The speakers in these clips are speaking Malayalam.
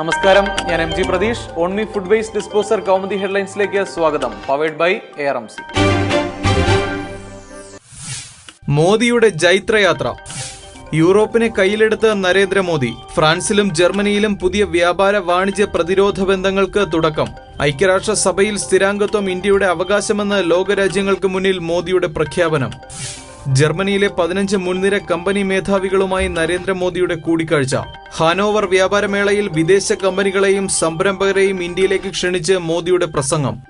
നമസ്കാരം. ഞാൻ M G Pratheesh. Onmi food waste disposer Kaumudi ഹെഡ്ലൈൻസിലേക്ക് സ്വാഗതം. Powered by A R M C മോദിയുടെ ജൈത്രയാത്ര. യൂറോപ്പിനെ കയ്യിലെടുത്ത നരേന്ദ്രമോദി ഫ്രാൻസിലും ജർമ്മനിയിലും പുതിയ വ്യാപാര വാണിജ്യ പ്രതിരോധ ബന്ധങ്ങൾക്ക് തുടക്കം. ഐക്യരാഷ്ട്രസഭയിൽ സ്ഥിരാംഗത്വം ഇന്ത്യയുടെ അവകാശമെന്ന് ലോകരാജ്യങ്ങൾക്ക് മുന്നിൽ മോദിയുടെ പ്രഖ്യാപനം. ജർമ്മനിയിലെ പതിനഞ്ച് മുൻനിര കമ്പനി മേധാവികളുമായി നരേന്ദ്രമോദിയുടെ കൂടിക്കാഴ്ച. ഹാനോവർ വ്യാപാരമേളയിൽ വിദേശ കമ്പനികളെയും സംരംഭകരെയും ഇന്ത്യയിലേക്ക് ക്ഷണിച്ച് മോദിയുടെ പ്രസംഗം.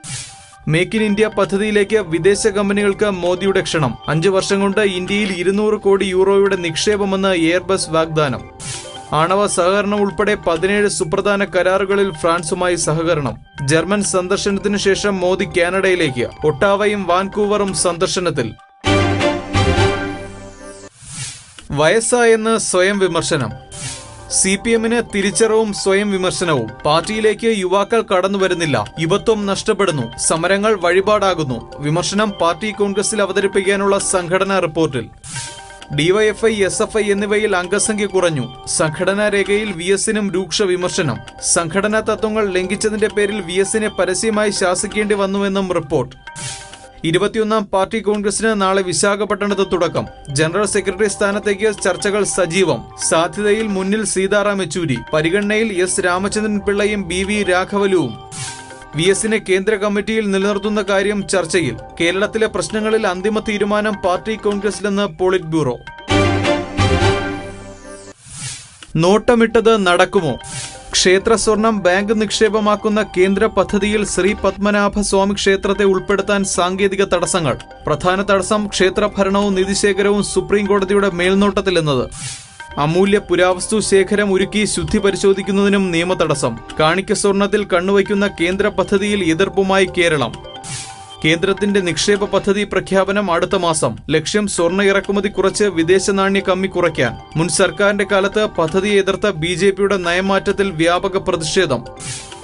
മേക്ക് ഇൻ ഇന്ത്യ പദ്ധതിയിലേക്ക് വിദേശ കമ്പനികൾക്ക് മോദിയുടെ ക്ഷണം. അഞ്ചു വർഷം കൊണ്ട് ഇന്ത്യയിൽ ഇരുന്നൂറ് കോടി യൂറോയുടെ നിക്ഷേപമെന്ന് എയർബസ് വാഗ്ദാനം. ആണവ സഹകരണം ഉൾപ്പെടെ പതിനേഴ് സുപ്രധാന കരാറുകളിൽ ഫ്രാൻസുമായി സഹകരണം. ജർമ്മൻ സന്ദർശനത്തിനു ശേഷം മോദി കാനഡയിലേക്ക് ഒട്ടാവയും വാൻകൂവറും സന്ദർശനത്തിൽ. വയസ്സായെന്ന് സ്വയം വിമർശനം. സി പി എമ്മിന് തിരിച്ചറിവും സ്വയം വിമർശനവും. പാർട്ടിയിലേക്ക് യുവാക്കൾ കടന്നു വരുന്നില്ല. യുവത്വം നഷ്ടപ്പെടുന്നു. സമരങ്ങൾ വഴിപാടാകുന്നു. വിമർശനം പാർട്ടി കോൺഗ്രസിൽ അവതരിപ്പിക്കാനുള്ള സംഘടനാ റിപ്പോർട്ടിൽ. ഡിവൈഎഫ്ഐ എസ് എഫ് ഐ എന്നിവയിൽ അംഗസംഖ്യ കുറഞ്ഞു. സംഘടനാ രേഖയിൽ വി എസിനും രൂക്ഷ വിമർശനം. സംഘടനാ തത്വങ്ങൾ ലംഘിച്ചതിന്റെ പേരിൽ വി എസിനെ പരസ്യമായി ശാസിക്കേണ്ടി വന്നുവെന്നും റിപ്പോർട്ട്. ഇരുപത്തിയൊന്നാം പാർട്ടി കോൺഗ്രസിന് നാളെ വിശാഖപട്ടണത്ത് തുടക്കം. ജനറൽ സെക്രട്ടറി സ്ഥാനത്തേക്ക് ചർച്ചകൾ സജീവം. സാധ്യതയിൽ മുന്നിൽ സീതാറാം യെച്ചൂരി പരിഗണനയിൽ എസ് രാമചന്ദ്രൻ പിള്ളയും ബി വി രാഘവലുവും. വി എസിനെ കേന്ദ്ര കമ്മിറ്റിയിൽ നിലനിർത്തുന്ന കാര്യം ചർച്ചയിൽ. കേരളത്തിലെ പ്രശ്നങ്ങളിൽ അന്തിമ തീരുമാനം പാർട്ടി കോൺഗ്രസിലെന്ന് പോളിറ്റ് ബ്യൂറോ നോട്ടമിട്ടത് നടക്കുമോ? ക്ഷേത്ര സ്വർണം ബാങ്ക് നിക്ഷേപമാക്കുന്ന കേന്ദ്ര പദ്ധതിയിൽ ശ്രീ പത്മനാഭ സ്വാമി ക്ഷേത്രത്തെ ഉൾപ്പെടുത്താൻ സാങ്കേതിക തടസ്സങ്ങൾ. പ്രധാന തടസ്സം ക്ഷേത്ര ഭരണവും നിധിശേഖരവും സുപ്രീം കോടതിയുടെ മേൽനോട്ടത്തിലെന്നത്. അമൂല്യ പുരാവസ്തു ശേഖരം ഒരുക്കി ശുദ്ധി പരിശോധിക്കുന്നതിനും നിയമതടസ്സം. കാണിക്ക സ്വർണത്തിൽ കണ്ണുവയ്ക്കുന്ന കേന്ദ്ര പദ്ധതിയിൽ എതിർപ്പുമായി കേരളം. കേന്ദ്രത്തിന്റെ നിക്ഷേപ പദ്ധതി പ്രഖ്യാപനം അടുത്ത മാസം. ലക്ഷ്യം സ്വർണ ഇറക്കുമതി കുറച്ച് വിദേശ നാണ്യ കമ്മി കുറയ്ക്കാൻ. മുൻ സർക്കാരിന്റെ കാലത്ത് പദ്ധതിയെ എതിർത്ത ബി ജെ പിയുടെ നയമാറ്റത്തിൽ വ്യാപക പ്രതിഷേധം.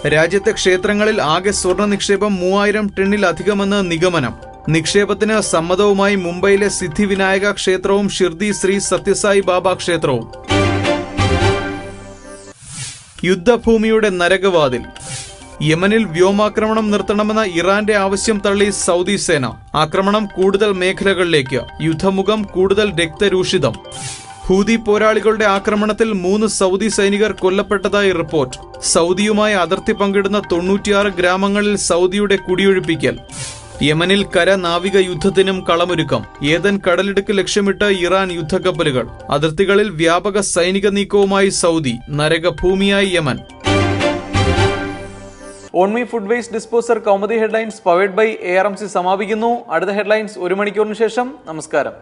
രാജ്യത്തെ ക്ഷേത്രങ്ങളിൽ ആകെ സ്വർണ നിക്ഷേപം മൂവായിരം ടണ്ണിലധികമെന്ന് നിഗമനം. നിക്ഷേപത്തിന് സമ്മതവുമായി മുംബൈയിലെ സിദ്ധിവിനായക ക്ഷേത്രവും ഷിർദി ശ്രീ സത്യസായി ബാബ ക്ഷേത്രവും. യുദ്ധഭൂമിയുടെ നരകവാതിൽ. യമനിൽ വ്യോമാക്രമണം നിർത്തണമെന്ന ഇറാന്റെ ആവശ്യം തള്ളി സൗദി സേന. ആക്രമണം കൂടുതൽ മേഖലകളിലേക്ക്. യുദ്ധമുഖം കൂടുതൽ രക്തരൂഷിതം. ഹൂതി പോരാളികളുടെ ആക്രമണത്തിൽ മൂന്ന് സൗദി സൈനികർ കൊല്ലപ്പെട്ടതായി റിപ്പോർട്ട്. സൗദിയുമായി അതിർത്തി പങ്കിടുന്ന തൊണ്ണൂറ്റിയാറ് ഗ്രാമങ്ങളിൽ സൗദിയുടെ കുടിയൊഴിപ്പിക്കൽ. യമനിൽ കര നാവിക യുദ്ധത്തിനും കളമൊരുക്കം. ഏതൻ കടലിടുക്ക് ലക്ഷ്യമിട്ട് ഇറാൻ യുദ്ധക്കപ്പലുകൾ. അതിർത്തികളിൽ വ്യാപക സൈനിക നീക്കവുമായി Saudi. നരകഭൂമിയായി Yemen. Onmi food waste disposer Kaumudi headlines powered by A R M C സമാപിക്കുന്നു. അടുത്ത ഹെഡ്ലൈൻസ് ഒരു മണിക്കൂറിന് ശേഷം. നമസ്കാരം.